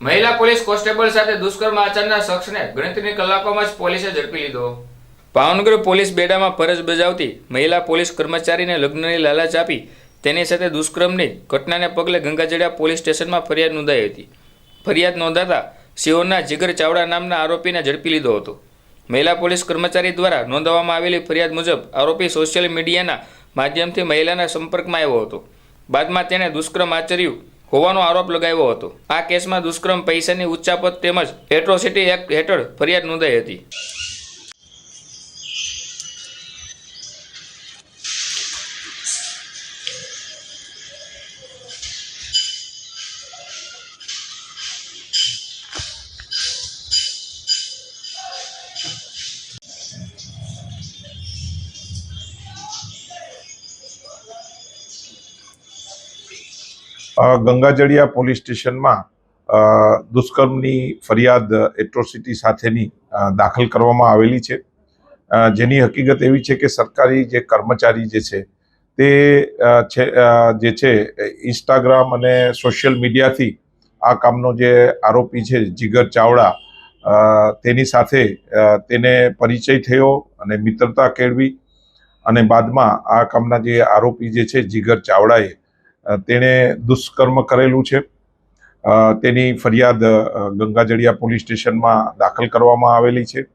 મહિલા police constable સાથે દુષ્કર્મ આચરનાર શખ્સને ગણતરીની કલાકોમાં જ પોલીસે ઝડપી લીધો. ભાવનગર પોલીસ બેડામાં ફરજ બજાવતી મહિલા પોલીસ કર્મચારીને લગ્નની લાલચ આપી તેની સાથે દુષ્કર્મની ઘટનાને પગલે ગંગાજળિયા પોલીસ સ્ટેશનમાં ફરિયાદ નોંધાઈ હતી. ફરિયાદ નોંધાતા સિહોરના જીગર ચાવડા નામના આરોપીને ઝડપી લીધો હતો. મહિલા પોલીસ કર્મચારી દ્વારા નોંધવામાં આવેલી ફરિયાદ મુજબ આરોપી સોશિયલ મીડિયાના માધ્યમથી મહિલાના સંપર્કમાં આવ્યો હતો. બાદમાં તેણે દુષ્કર્મ આચર્યું હોવાનો આરોપ લગાવ્યો હતો. આ કેસમાં દુષ્કર્મ પૈસાની ઉચ્ચાપત તેમજ એટ્રોસિટી એક્ટ હેઠળ ફરિયાદ નોંધાઈ હતી. ગંગાજળિયા પોલીસ સ્ટેશનમાં દુષ્કર્મની ફરિયાદ એટ્રોસિટી સાથેની દાખલ કરવામાં આવેલી છે. જેની હકીકત એવી છે કે સરકારી જે કર્મચારી જે છે, તે જે છે, ઇન્સ્ટાગ્રામ અને સોશિયલ મીડિયાથી આ કામનો જે આરોપી છે, જીગર ચાવડા તેની સાથે તેને પરિચય થયો અને મિત્રતા કેળવી અને બાદમાં આ કામના જે આરોપી જે છે, જીગર ચાવડાએ તેણે દુષ્કર્મ કરેલું છે. તેની ફરિયાદ ગંગાજળિયા પોલીસ સ્ટેશનમાં દાખલ કરવામાં આવેલી છે.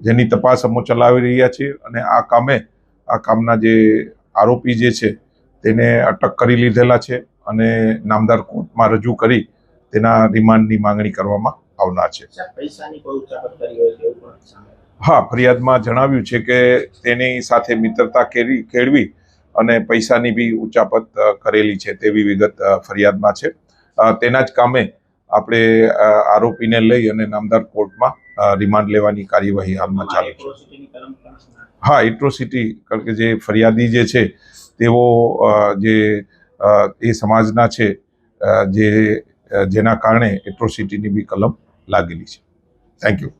જેની તપાસ અમો ચલાવી રહ્યા છીએ અને આ કામે આ કામના જે આરોપી જે છે તેને અટક કરી લીધેલા છે અને નામદાર કોર્ટમાં રજૂ કરી તેના રિમાન્ડની માંગણી કરવામાં આવનાર છે. હા ફરિયાદમાં જણાવ્યું છે કે તેની સાથે મિત્રતા કેળવી અને પૈસાની બી ઉચાપત કરેલી છે તેવી વિગત ફરિયાદમાં છે. તેના જ કામે આપણે આરોપીને લઈ અને નામદાર કોર્ટમાં રિમાન્ડ લેવાની કાર્યવાહી હાલમાં ચાલે છે. હા, એટ્રોસિટી, કારણ કે જે ફરિયાદી જે છે, તેઓ જે એ સમાજના છે જે જેના કારણે એટ્રોસિટીની બી કલમ લાગેલી છે. Thank you